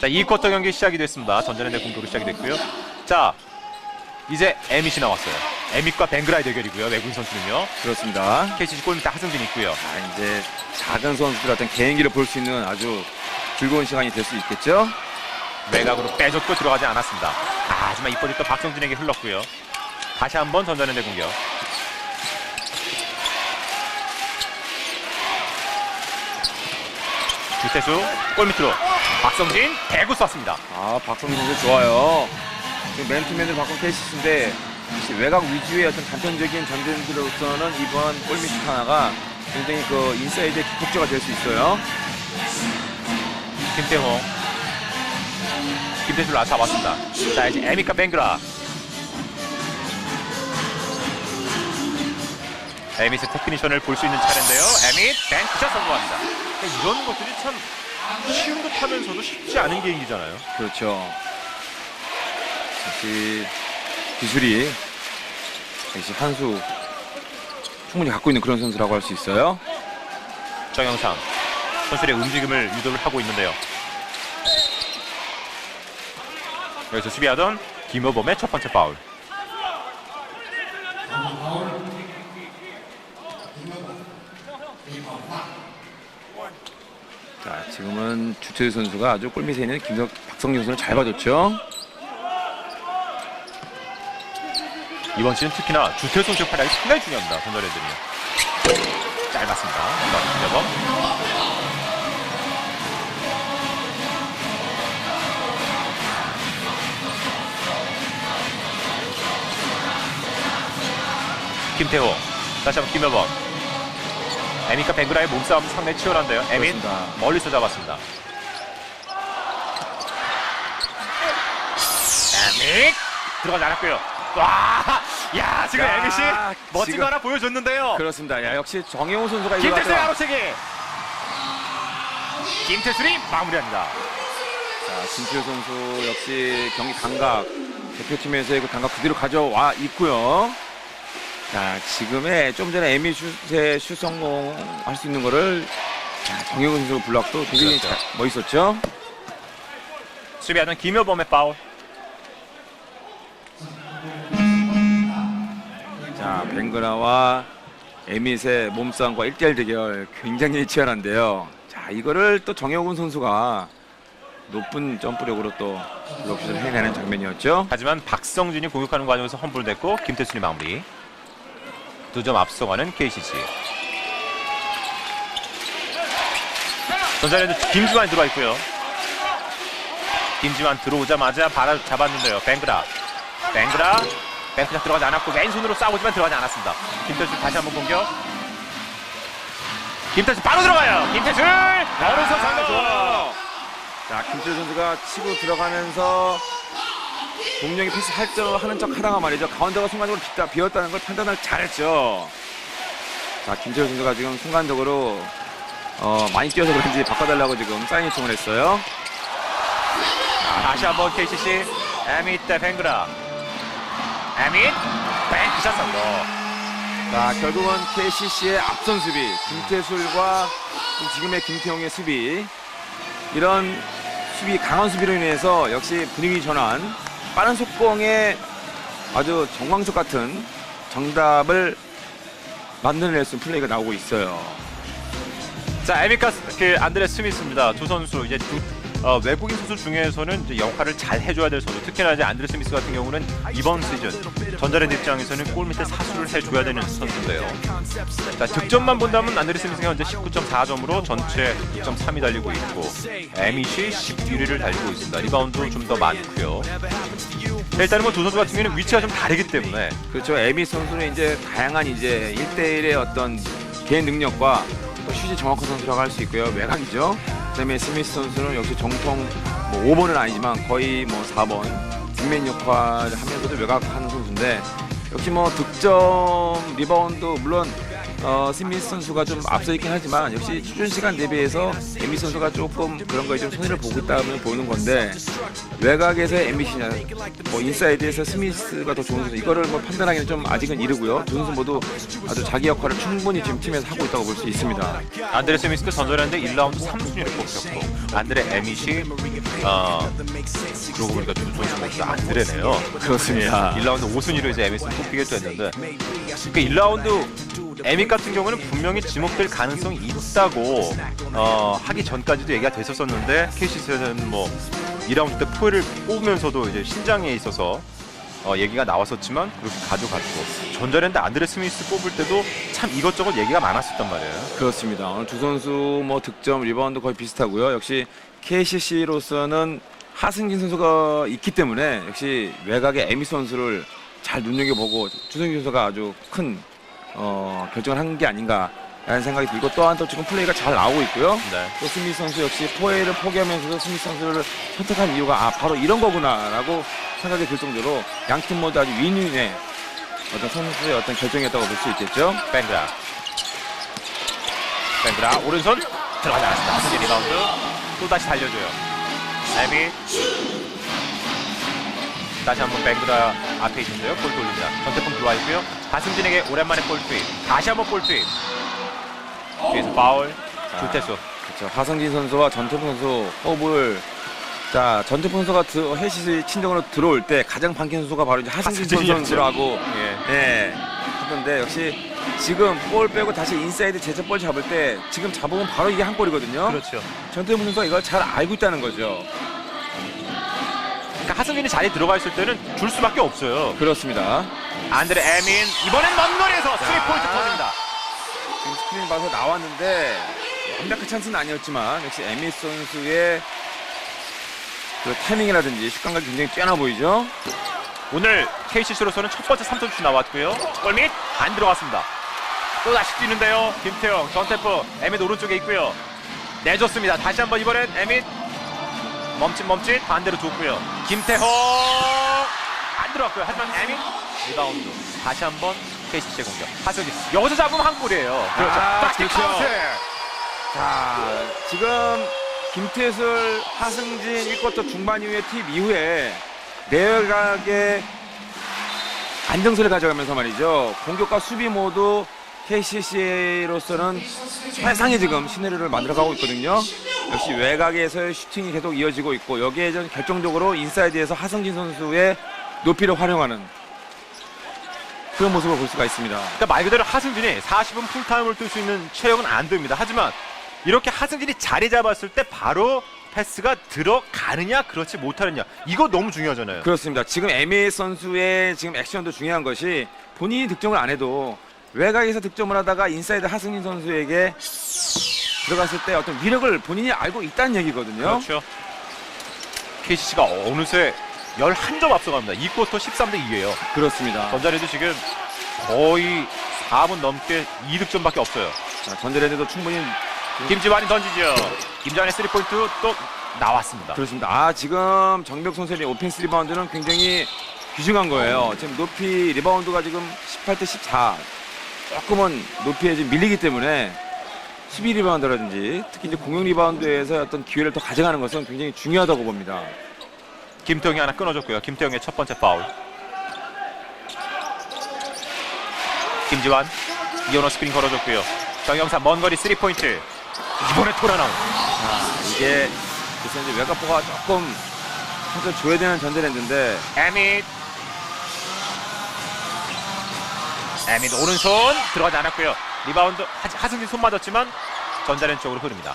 자, 2쿼터 경기 시작이 됐습니다. 전자랜드 공격으로 시작이 됐고요. 자, 이제 에밋이 나왔어요. 에밋과 뱅그라의 대결이고요. 외국인 선수는요. 그렇습니다. KCC 골밑에 하승진 있고요. 자, 이제 작은 선수들 어떤 개인기를 볼 수 있는 아주 즐거운 시간이 될 수 있겠죠? 외곽으로 빼줬고 들어가지 않았습니다. 아, 하지만 이번이 또 박성준에게 흘렀고요. 다시 한번 전자랜드 공격. 주태수 골 밑으로 박성진 대구 쐈습니다. 아, 박성민 선수 좋아요. 지금 맨투맨을 바꾼 케이시스인데 역시 외곽 위주의 어떤 단편적인 전쟁들로서는 이번 골밑 하나가 굉장히 그 인사이드의 기폭제가 될 수 있어요. 김태호 김태수를 잡았습니다. 자 이제 에미카 뱅그라 에밋의 테크니션을 볼 수 있는 차례인데요. 에밋 뱅크샷 성공합니다. 이런 것들이 참 쉬운 듯 하면서도 쉽지 않은 개인기잖아요. 그렇죠. 역시 기술이 역시 한수 충분히 갖고 있는 그런 선수라고 할 수 있어요. 정영상 선수의 움직임을 유도를 하고 있는데요. 여기서 수비하던 김효범의 첫 번째 파울. 자, 지금은 주태우 선수가 아주 골밑에 있는 김석 박성준 선수를 잘 봐줬죠. 이번 시즌 특히나 주태 선수 의 활약이 상당히 중요합니다. 전자랜드는요. 짧았습니다. 자, 김효범. 김태호 다시 한번 김효범 에미카 뱅그라의 몸싸움 상당히 치열한데요. 에민 그렇습니다. 멀리서 잡았습니다. 에믹 들어가지 않았고요. 와, 야 지금 야, 에밋이 멋진 지금- 거 하나 보여줬는데요. 그렇습니다. 야, 역시 정영호 선수가 이거 김태수의 아로채기. 김태술이 마무리합니다. 자, 김태우 선수 역시 경기 감각 대표팀에서의 그 감각 그대로 가져와 있고요. 자, 지금의 좀 전에 에미 슛에 슛 성공할 수 있는 거를 자, 정영호 선수 블락도 되게. 잘- 멋있었죠. 수비하던 김효범의 파울. 자, 벵그라와 에밋의 몸싸움과 1대1 대결 굉장히 치열한데요. 자, 이거를 또 정혁훈 선수가 높은 점프력으로 또 블록슛을 해내는 장면이었죠. 하지만 박성준이 공격하는 과정에서 험불됐고 김태순이 마무리. 두 점 앞서가는 KCC. 전자랜드 김지환이 들어와 있고요. 김지환 들어오자마자 바라 잡았는데요. 뱅그라. 뱅그라. 뱅크샷 들어가지 않았고 왼손으로 싸우지만 들어가지 않았습니다. 김태술 다시 한번 공격. 김태술 바로 들어가요. 김태술 오른손 장면 좋아요. 자, 김철 선수가 치고 들어가면서 동력이 패스 할줄 하는 척 하다가 말이죠. 가운데가 순간적으로 비다, 비었다는 걸 판단을 잘했죠. 자, 김철 선수가 지금 순간적으로 어, 많이 뛰어서 그런지 바꿔달라고 지금 사인 요청을 했어요. 다시 한번 KCC 에밋 대 뱅그라 에밋 뱅크샷 성공 자, 결국은 KCC의 앞선 수비, 김태술과 지금의 김태용의 수비 이런 수비 강한 수비로 인해서 역시 분위기 전환, 빠른 속공에 아주 정광석 같은 정답을 만들어낼 수 있는 플레이가 나오고 있어요. 자 에밋과 그 안드레 스미스입니다 두 선수 이제 두 어, 외국인 선수 중에서는 이제 역할을 잘 해줘야 될 선수 특히나 이제 안드레 스 미스 같은 경우는 이번 시즌 전자랜드 입장에서는 골 밑에 사수를 해줘야 되는 선수인데요 자 득점만 본다면 안드레 스 미스가 현재 19.4점으로 전체 득점 3위 달리고 있고 에밋이 11위를 달리고 있습니다 리바운드 좀 더 많고요 자, 일단은 뭐 두 선수 같은 경우는 위치가 좀 다르기 때문에 그렇죠. 에미 선수는 이제 다양한 이제 1대1의 어떤 개인 능력과 또 슛이 정확한 선수라고 할 수 있고요. 외곽이죠. 그다음에 스미스 선수는 역시 정통 뭐 5번은 아니지만 거의 뭐 4번 빅맨 역할을 하면서도 외곽하는 선수인데 역시 뭐 득점, 리바운드 물론 어, 스미스 선수가 좀 앞서 있긴 하지만 역시 출전 시간 대비해서 에미 선수가 조금 그런 거에 좀 손해를 보고 있다면 보는 건데 외곽에서 에미시냐 뭐 인사이드에서 스미스가 더 좋은 선수 이거를 뭐 판단하기는 좀 아직은 이르고요. 두 선수 모두 아주 자기 역할을 충분히 지금 팀에서 하고 있다고 볼 수 있습니다. 안드레 스미스도 전전했는데 1라운드 3순위를 뽑혔고 안드레 에밋이 어 그러고 보니까 두 선수 모두 안드레네요. 그렇습니다. 1라운드 5순위로 이제 에밋을 뽑히게 됐는데 그 1라운드 에밋 같은 경우는 분명히 지목될 가능성이 있다고 어, 하기 전까지도 얘기가 됐었었는데 KCC는 뭐 2라운드 때 포회를 뽑으면서도 이제 신장에 있어서 어, 얘기가 나왔었지만 그렇게 가져갔고 전자랜드 안드레 스미스 뽑을 때도 참 이것저것 얘기가 많았었단 말이에요. 그렇습니다 오늘 두 선수 뭐 득점 리바운드 거의 비슷하고요 역시 KCC로서는 하승진 선수가 있기 때문에 역시 외곽의 에미 선수를 잘 눈여겨보고 주성기 선수가 아주 큰 어, 결정을 한 게 아닌가라는 생각이 들고 또한 또 지금 플레이가 잘 나오고 있고요. 네. 또 스미스 선수 역시 포웨이를 포기하면서도 스미스 선수를 선택한 이유가 아 바로 이런 거구나라고 생각이 들 정도로 양 팀 모두 아주 윈윈의 어떤 선수의 어떤 결정이었다고 볼 수 있겠죠. 뱅그라 뱅그라 오른손 들어가지 않았습니다 리바운드 또 다시 달려줘요 에미 다시 한번 뱅그라 앞에 있는데요. 볼 돌립니다. 전태풍 들어와 있고요. 하승진에게 오랜만에 볼 투입 다시 한번 볼 투입 뒤에서 파울. 주태수. 그렇죠. 하성진 선수와 전태풍 선수 호흡을 자 전태풍 선수가 드, 헬시 친정으로 들어올 때 가장 반긴 선수가 바로 이제 하성진 하승진이었죠. 선수라고. 예. 네 하던데 역시 지금 볼 빼고 다시 인사이드 제첫 볼 잡을 때 지금 잡으면 바로 이게 한 골이거든요. 그렇죠. 전태풍 선수가 이걸 잘 알고 있다는 거죠. 그러니까 하승진이 자리에 들어가 있을 때는 줄 수밖에 없어요 그렇습니다. 안드레 에민 이번엔 먼 거리에서 스리 포인트 터집니다 지금 스크린 봐서 나왔는데 완벽한 찬스는 아니었지만 역시 에미 선수의 그 타이밍이라든지 슛 감각이 굉장히 뛰어나 보이죠. 오늘 KCC로서는 첫 번째 3점슛 나왔고요. 골밑 안 들어갔습니다. 또 다시 뛰는데요. 김태형, 전태프, 에밋 오른쪽에 있고요. 내줬습니다. 다시 한번 이번엔 에밋 멈칫 멈칫 반대로 줬고요. 김태형 안 들어갔고요. 하지만 에밋 리바운드 다시 한번 KCC의 공격. 하승진 여기서 잡으면 한 골이에요. 그렇죠. 아, 플라스틱 그렇죠. 카운트. 자, 지금 김태술, 하승진 1쿼터 중반 이후에 팁 이후에 내각의 안정세를 가져가면서 말이죠. 공격과 수비 모두 KCC로서는 세상에 지금 시나리오를 만들어가고 있거든요. 역시 외곽에서의 슈팅이 계속 이어지고 있고 여기에 전 결정적으로 인사이드에서 하승진 선수의 높이를 활용하는 그런 모습을 볼 수가 있습니다. 그러니까 말 그대로 하승진이 40분 풀타임을 뛸 수 있는 체력은 안 됩니다. 하지만 이렇게 하승진이 자리 잡았을 때 바로 패스가 들어가느냐 그렇지 못하느냐 이거 너무 중요하잖아요. 그렇습니다. 지금 에미 선수의 지금 액션도 중요한 것이 본인이 득점을 안 해도 외곽에서 득점을 하다가 인사이드 하승진 선수에게 들어갔을 때 어떤 위력을 본인이 알고 있다는 얘기거든요. 그렇죠. KCC가 어느새 11점 앞서갑니다. 2쿼터 13대 2예요. 그렇습니다. 전자레도 지금 거의 4분 넘게 2득점밖에 없어요. 자, 전자랜드도 충분히 김지환이 던지죠. 김지환의 3포인트 또 나왔습니다. 그렇습니다. 아 지금 정벽 선수의 오펜스 리바운드는 굉장히 귀중한 거예요. 지금 높이 리바운드가 지금 18대 14 조금은 높이에 지금 밀리기 때문에 수비 리바운드라든지 특히 이제 공격 리바운드에서 어떤 기회를 더 가져가는 것은 굉장히 중요하다고 봅니다. 김태형이 하나 끊어줬고요. 김태형의 첫 번째 파울. 김지환 이현호 스크린 걸어줬고요. 정영삼 먼 거리 3 포인트. 이번에 돌아나온 자, 이게 그래서 이제 외곽포가 조금 선수 줘야 되는 전제랜드인데 에밋 에밋 오른손 들어가지 않았고요. 리바운드 하, 하승진 손 맞았지만 전자랜 쪽으로 흐릅니다.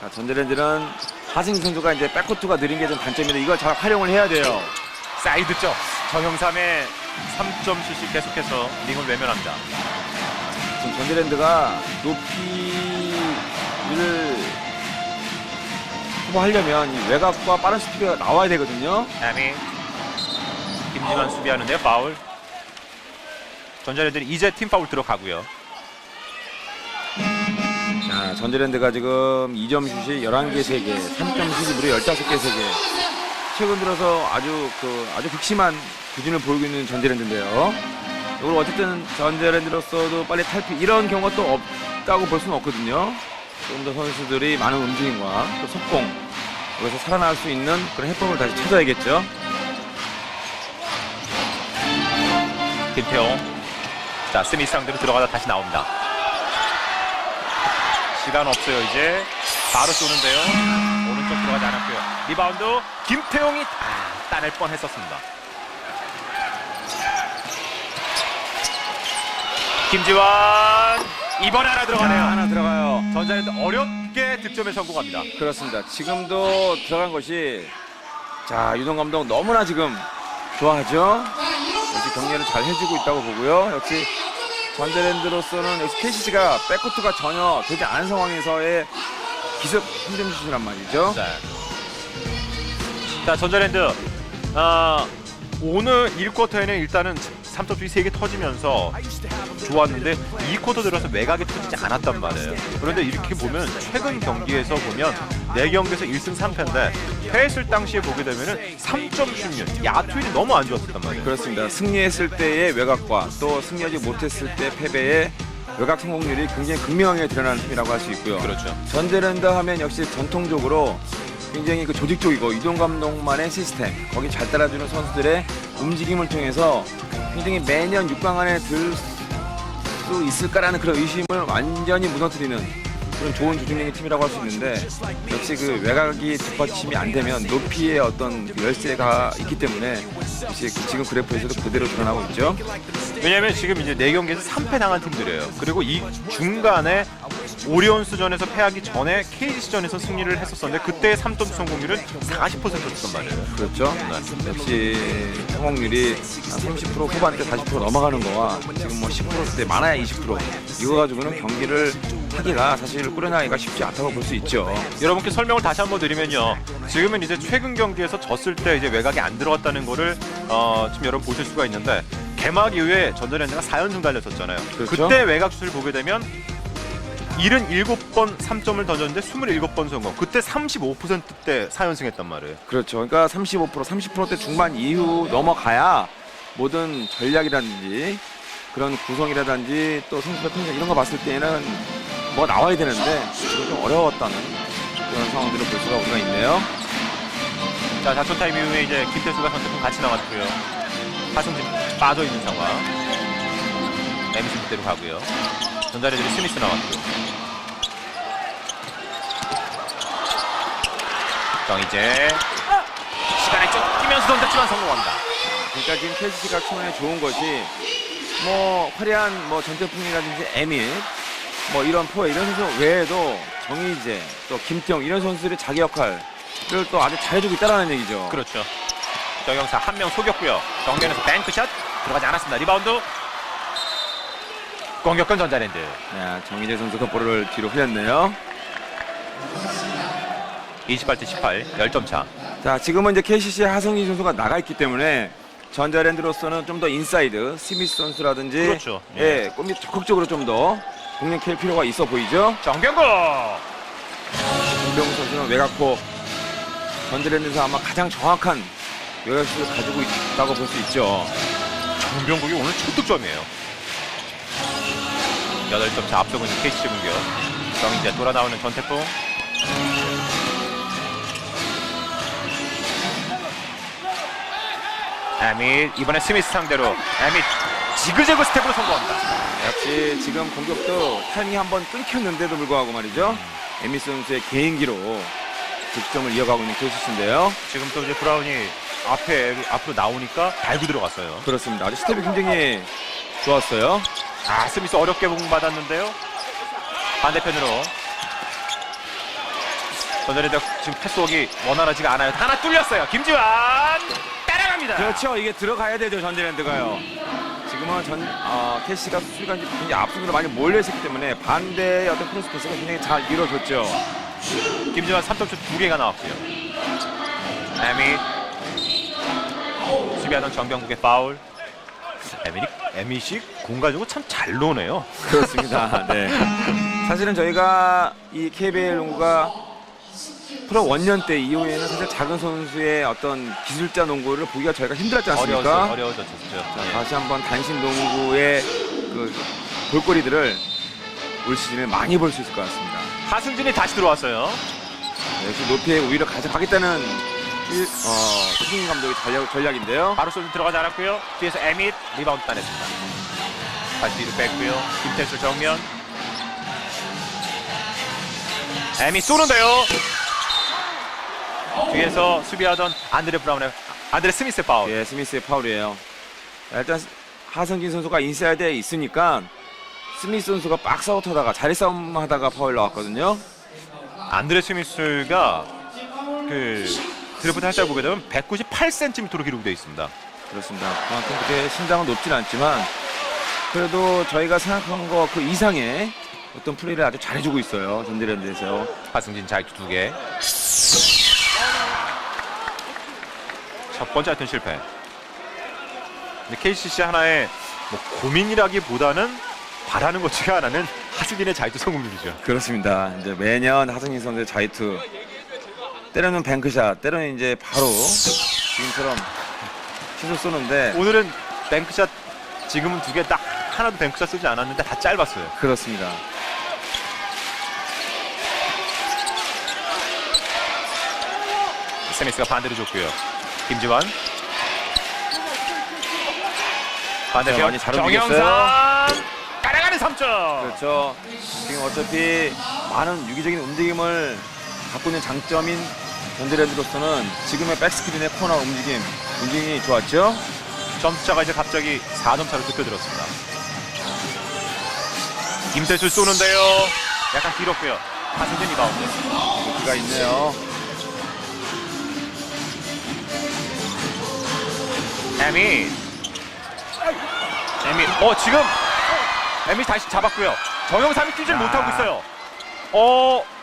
자, 전제랜드는 하승진 선수가 이제 백코트가 느린 게 좀 단점인데 이걸 잘 활용을 해야 돼요. 사이드 쪽 정영삼의 3점 슛이 계속해서 링을 외면합니다. 지금 전제랜드가 높이를 커버하려면 이 외곽과 빠른 스피드가 나와야 되거든요. 에밋 김진환 수비하는데요. 파울. 전자랜들이 이제 팀 파울 들어가고요. 자, 전제랜드가 지금 2점 슛이 11개 3개, 3점 슛이 무려 15개 3개. 최근 들어서 아주 그 아주 극심한 부진을 보이고 있는 전제랜드인데요. 그리고 어쨌든 전자랜드로서도 빨리 탈피 이런 경우가 또 없다고 볼 수는 없거든요. 좀 더 선수들이 많은 움직임과 또 속공 여기서 살아날 수 있는 그런 해법을 다시 찾아야겠죠. 김태용. 자, 스미스 상대로 들어가다 다시 나옵니다. 시간 없어요, 이제. 바로 쏘는데요. 오른쪽 들어가지 않았고요. 리바운드. 김태용이 아, 따낼 뻔 했었습니다. 김지환. 이번에 하나 들어가네요. 하나 들어가요. 전자랜드 어렵게 득점에 성공합니다. 그렇습니다. 지금도 들어간 것이 자 유동 감독 너무나 지금 좋아하죠. 역시 경기를 잘 해주고 있다고 보고요. 역시 전자랜드로서는 KCC가 백코트가 전혀 되지 않은 상황에서의 기습 힘든 슛이란 말이죠. 자, 자 전자랜드 아, 오늘 1쿼터에는 일단은 3점슛이 3개 터지면서 좋았는데 2쿼터 들어서 외곽에 터지지 않았단 말이에요. 그런데 이렇게 보면 최근 경기에서 보면 4경기에서 1승 3패인데 패했을 당시에 보게 되면은 3점 슛률, 야투율이 너무 안 좋았었단 말이에요. 그렇습니다. 승리했을 때의 외곽과 또 승리하지 못했을 때 패배의 외곽 성공률이 굉장히 극명하게 드러나는 팀이라고 할 수 있고요. 그렇죠. 전자랜드 하면 역시 전통적으로 굉장히 그 조직적이고 이동 감독만의 시스템 거기 잘 따라주는 선수들의 움직임을 통해서 굉장히 매년 6강 안에 들 수 있을까라는 그런 의심을 완전히 무너뜨리는 그런 좋은 조직력의 팀이라고 할 수 있는데 역시 그 외곽이 뒷받침이 안 되면 높이의 어떤 그 열쇠가 있기 때문에 역시 지금 그래프에서도 그대로 드러나고 있죠. 왜냐면 지금 이제 4경기에서 3패 당한 팀들이에요. 그리고 이 중간에 오리온스전에서 패하기 전에 KGC전에서 승리를 했었었는데 그때의 3점 성공률은 40%였단 말이에요. 그렇죠. 역시 성공률이 한30% 후반대 40% 넘어가는 거와 지금 뭐 10%대 많아야 20% 이거 가지고는 경기를 하기가 사실 꾸려나가기가 쉽지 않다고 볼 수 있죠. 여러분께 설명을 다시 한번 드리면요. 지금은 이제 최근 경기에서 졌을 때 이제 외곽이 안 들어갔다는 거를 어, 지금 여러분 보실 수가 있는데 개막 이후에 전자랜드가 4연승 달렸었잖아요. 그렇죠. 때 외곽 슛을 보게 되면 77번 3점을 던졌는데 27번 성공. 그때 35%대 4연승했단 말이에요. 그렇죠. 그러니까 35% 30%대 중반 이후 넘어가야 모든 전략이라든지 그런 구성이라든지 또 선수의 평균 이런 거 봤을 때는 뭐가 나와야 되는데 지금 좀 어려웠다는 그런 상황들을 볼 수가 우리가 있네요. 자, 자초 타임 이후에 이제 김태수가 선택권 같이 나왔고요. 하승진 빠져 있는 상황. 에미슨 그대로 가고요. 전자레들이 스미스 나왔고요. 정이제 시간에 쫓기면서 던졌지만 성공합니다. 그러니까 지금 KCC가 초반에 좋은 것이 뭐 화려한 뭐 전태풍이라든지 에밋 뭐 이런 포에 이런 선수 외에도 정희재 또 김태형 이런 선수들의 자기 역할을 또 아주 잘해주고 있다는 얘기죠. 그렇죠. 정영사 한 명 속였고요. 정면에서 뱅크샷 들어가지 않았습니다. 리바운드. 공격권 전자랜드. 네, 정희재 선수가 볼을 뒤로 흘렸네요. 28대 18, 10점 차. 자, 지금은 이제 KCC 하성희 선수가 나가 있기 때문에 전자랜드로서는 좀 더 인사이드 스미스 선수라든지 그렇죠. 예, 좀 적극적으로 좀 더 공략할 필요가 있어 보이죠. 정병구. 김병우 선수는 외곽포 전자랜드에서 아마 가장 정확한 외곽슛을 가지고 있다고 볼 수 있죠. 정병국이 오늘 첫 득점이에요. 8점 차 앞서고 있는 KCC 공격. 정이제 돌아 나오는 전태풍. 에밋 이번에 스미스 상대로 에밋 지그재그 스텝으로 성공합니다. 역시 지금 공격도 타이밍이 한번 끊겼는데도 불구하고 말이죠. 에미 선수의 개인기로 득점을 이어가고 있는 KCC인데요. 지금 또 이제 브라운이 앞에 앞으로 나오니까 달고 들어갔어요. 그렇습니다. 아주 스텝이 굉장히 좋았어요. 아 스미스 어렵게 공받았는데요. 반대편으로 전자랜드 지금 패스웍이 원활하지가 않아요. 하나 뚫렸어요. 김지환 따라갑니다. 그렇죠. 이게 들어가야 되죠. 전자랜드가요. 지금은 전 어, 캐시가 수비가 이제 굉장히 앞쪽으로 많이 몰려 있었기 때문에 반대의 어떤 크로스 패스가 굉장히 잘 이루어졌죠. 김지환 3점슛 두 개가 나왔고요. 에밋 수비하던 정병국의 파울. 에밋이 에밋이 공 가지고 참 잘 노네요. 그렇습니다. 네. 사실은 저희가 이 KBL 농구가 프로 원년 때 이후에는 사실 작은 선수의 어떤 기술자 농구를 보기가 저희가 힘들었지 않습니까? 어려워서 어려워졌죠. 자, 예. 다시 한번 단신 농구의 그 볼거리들을 올 시즌에 많이 볼 수 있을 것 같습니다. 하승진이 다시 들어왔어요. 역시 높이에 오히려 가져가겠다는 일, 어, 최승인 감독의 전략, 전략인데요. 바로 쏘 들어가지 않았고요. 뒤에서 에밋 리바운드 따냈습니다. 다시 뒤로 뺐고요. 김태수 정면. 에밋 쏘는데요. 뒤에서 수비하던 안드레 브라운의 안드레 스미스 파울. 예, 스미스의 파울이에요. 자, 일단 하성진 선수가 인사이드에 있으니까 스미스 선수가 박스아웃 하다가 자리 싸움 하다가 파울 나왔거든요. 안드레 스미스가 그 드래프트 할때 보게 되면 198cm로 기록되어 있습니다. 그렇습니다. 그만큼 그렇게 신장은 높진 않지만 그래도 저희가 생각한 거그 이상의 어떤 플레이를 아주 잘해주고 있어요. 전대랜드에서. 하승진 자유투 두 개. 첫 번째 하여튼 실패. 근데 KCC 하나의 뭐 고민이라기보다는 바라는 것지가 않은 하승진의 자유투 성공률이죠. 그렇습니다. 이제 매년 하승진 선수의 자이투 때로는 뱅크샷, 때로는 이제 바로 지금처럼 시도 쏘는데 오늘은 뱅크샷 지금은 두 개 딱 하나도 뱅크샷 쓰지 않았는데 다 짧았어요. 그렇습니다. 스미스가 반대로 줬고요. 김지환. 반대편 네, 많이 잘 움직였어요. 따라가는 3점. 그렇죠. 지금 어차피 많은 유기적인 움직임을 갖고 있는 장점인 전대랜드로서는 지금의 백스크린의 코너 움직임, 움직임이 좋았죠. 점수차가 이제 갑자기 4점 차로 좁혀들었습니다. 김태수 쏘는데요. 약간 길었고요. 하승진 리바운드. 높이가 있네요. 에미. 에미. 어 지금 에미 다시 잡았고요. 정영삼이 뛰질 야. 못하고 있어요. 어.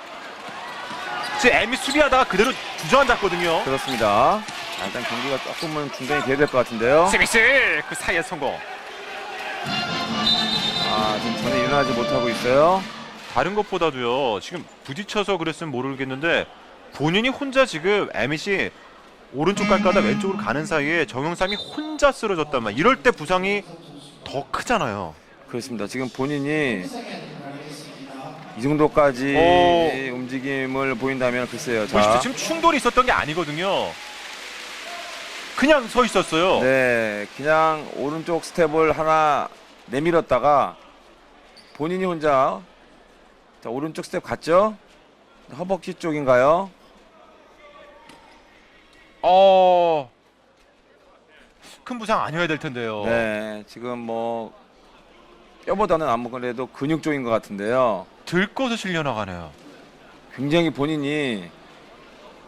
지금 에미 수비하다가 그대로 주저앉았거든요. 그렇습니다. 자, 일단 경기가 조금은 중단이 돼야 될 것 같은데요. 스미스 그 사이에 성공. 아, 지금 전에 일어나지 못하고 있어요. 다른 것보다도요. 지금 부딪혀서 그랬으면 모르겠는데 본인이 혼자 지금 에밋이 오른쪽 갈까다 왼쪽으로 가는 사이에 정영삼이 혼자 쓰러졌단 말. 이럴 때 부상이 더 크잖아요. 그렇습니다. 지금 본인이 이 정도까지 오. 움직임을 보인다면 글쎄요. 보십시오. 자, 지금 충돌이 있었던 게 아니거든요. 그냥 서 있었어요. 네, 그냥 오른쪽 스텝을 하나 내밀었다가 본인이 혼자 자, 오른쪽 스텝 갔죠? 허벅지 쪽인가요? 어. 큰 부상 아니어야 될 텐데요. 네, 지금 뭐 뼈보다는 아무래도 근육 쪽인 것 같은데요. 들것을 실려 나가네요. 굉장히 본인이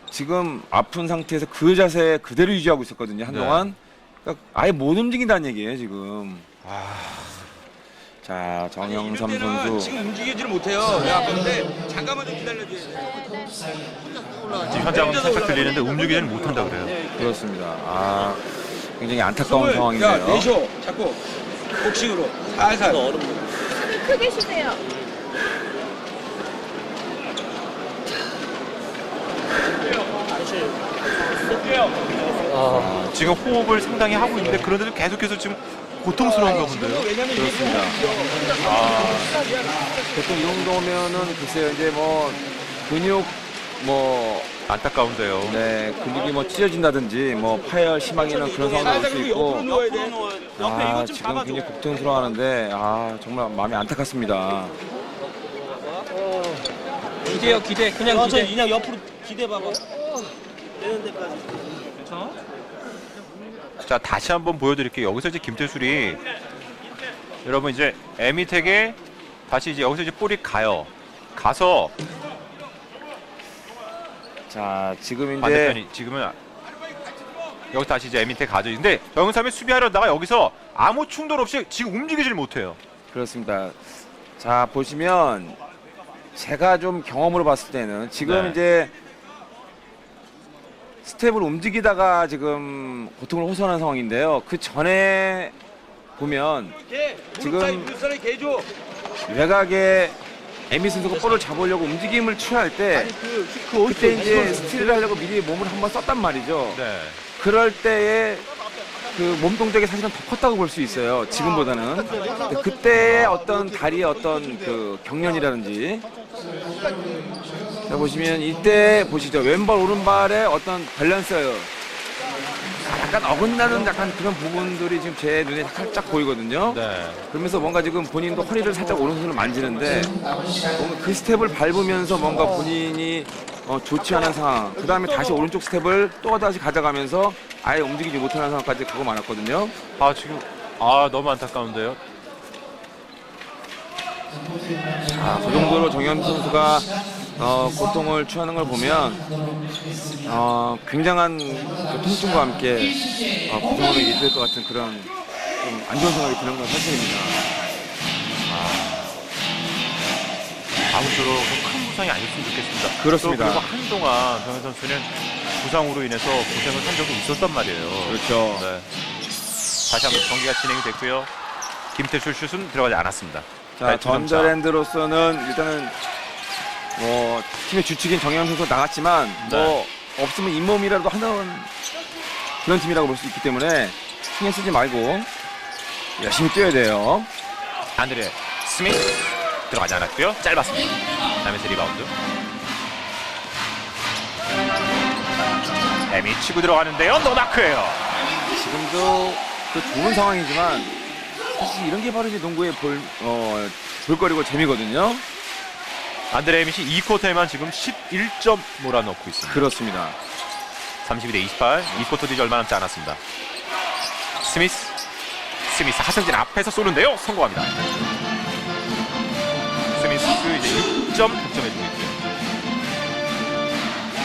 지금 아픈 상태에서 그 자세 그대로 유지하고 있었거든요 한동안. 그러니까 아예 못 움직인다는 얘기예요 지금. 아, 자 정영삼 선수. 지금 움직이지를 못해요. 야, 근데 잠깐만 좀 기다려줘야 돼. 지금 현장은 살짝 들리는데 움직이지는 못한다 그래요. 그렇습니다. 아 굉장히 안타까운 야, 상황인데요. 내쇼 자꾸 복싱으로 살살. 크게 쉬세요. 지금 호흡을 상당히 하고 있는데 그런데도 계속해서 지금 고통스러운가 본데요. 그렇습니다. 아 보통 이 정도면은 글쎄요 이제 뭐 근육 뭐 안타까운데요. 네, 근육이 뭐 찢어진다든지 뭐 파열 심하게는 그런 상황도 올수 있고. 아 지금 굉장히 걱정스러워하는데 아 정말 마음이 안타깝습니다. 기대요 기대 그냥 어, 저 기대 그냥 옆으로 기대 봐봐. 되는 데까지. 자 다시 한번 보여드릴게요. 여기서 이제 김태술이 여러분 이제 에미텍에 다시 이제 여기서 이제 볼이 가요. 가서 자 지금 이제 반대편이 지금은 여기 다시 이제 에미텍 가죠. 근데 정은삼이 수비하려다가 여기서 아무 충돌 없이 지금 움직이질 못해요. 그렇습니다. 자 보시면 제가 좀 경험으로 봤을 때는 지금 네. 이제 스텝을 움직이다가 지금 고통을 호소하는 상황인데요. 그 전에 보면 개. 지금-. 외곽에 에미 선수가 볼을 잡으려고 움직임을 취할 때 그때 이제 스틸을 하려고 미리 몸을 한번 썼단 말이죠. 네. 그럴 때의 그몸 동작이 사실은 더 컸다고 볼 수 있어요. 지금보다는. 그때의 어떤 다리의 어떤 그 경련이라든지. 자, 보시면 이때 보시죠. 왼발, 오른발의 어떤 밸런스. 약간 어긋나는 약간 그런 부분들이 지금 제 눈에 살짝 보이거든요. 네. 그러면서 뭔가 지금 본인도 허리를 살짝 오른손으로 만지는데 뭔가 그 스텝을 밟으면서 뭔가 본인이 어, 좋지 않은 상황 그 다음에 다시 오른쪽 스텝을 또 다시 가져가면서 아예 움직이지 못하는 상황까지 가고 말았거든요 아 지금 아 너무 안타까운데요. 아, 그 정도로 정현 선수가 어, 고통을 취하는 걸 보면 어, 굉장한 그 통증과 함께 어, 부상으로 이어질 것 같은 그런 좀 안 좋은 생각이 드는 건 사실입니다 아무쪼록 큰 부상이 아니었으면 좋겠습니다. 그렇습니다. 또 그리고 한동안 정현 선수는 부상으로 인해서 고생을 한 적이 있었단 말이에요. 그렇죠 네. 다시 한번 경기가 진행이 됐고요. 김태출 슛은 들어가지 않았습니다. 자, 네, 두 점 차. 전자랜드로서는 일단은 뭐 팀의 주축인 정현 선수 나갔지만 뭐 없으면 잇몸이라도 하는 그런 팀이라고 볼 수 있기 때문에 신경 쓰지 말고 열심히 뛰어야 돼요. 안드레 스미스 들어가지 않았고요. 짧았습니다. 다음에서 리바운드. 햄이 치고 들어가는데요. 노마크예요. 지금도 그 좋은 상황이지만 사실 이런 게 바로 이제 농구의 볼, 어, 볼거리고 재미거든요. 안드레 햄이 2쿼터에만 지금 11점 몰아넣고 있습니다. 그렇습니다. 32대 28. 2쿼터 뒤지 얼마 남지 않았습니다. 스미스. 스미스 하승진 앞에서 쏘는데요. 성공합니다. 스미스 이제 6점 득점해 주고 있고요.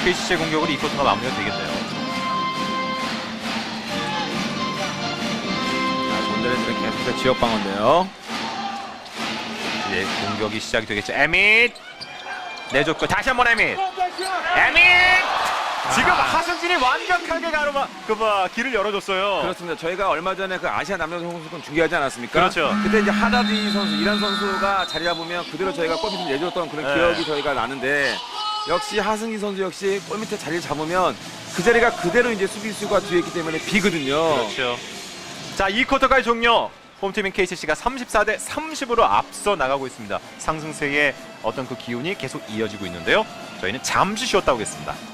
KCC의 공격으로 2쿼터가 마무리가 되겠네요. 자, 전자랜드는 계속해서 지역 방어인데요. 이제 공격이 시작이 되겠죠. 에밋 내줬고 다시 한번 에밋. 에밋 지금 하승진이 완벽하게 가로마 그뭐 길을 열어줬어요. 그렇습니다. 저희가 얼마 전에 그 아시아 남녀 선수권 중계하지 않았습니까? 그렇죠. 그때 이제 하다디 선수, 이란 선수가 자리 잡으면 그대로 저희가 골밑을 내줬던 그런 네. 기억이 저희가 나는데 역시 하승기 선수 역시 골밑에 자리를 잡으면 그 자리가 그대로 이제 수비수가 뒤에 있기 때문에 비거든요. 그렇죠. 자, 2쿼터까지 종료. 홈팀인 KCC가 34대 30으로 앞서 나가고 있습니다. 상승세의 어떤 그 기운이 계속 이어지고 있는데요. 저희는 잠시 쉬었다 오겠습니다.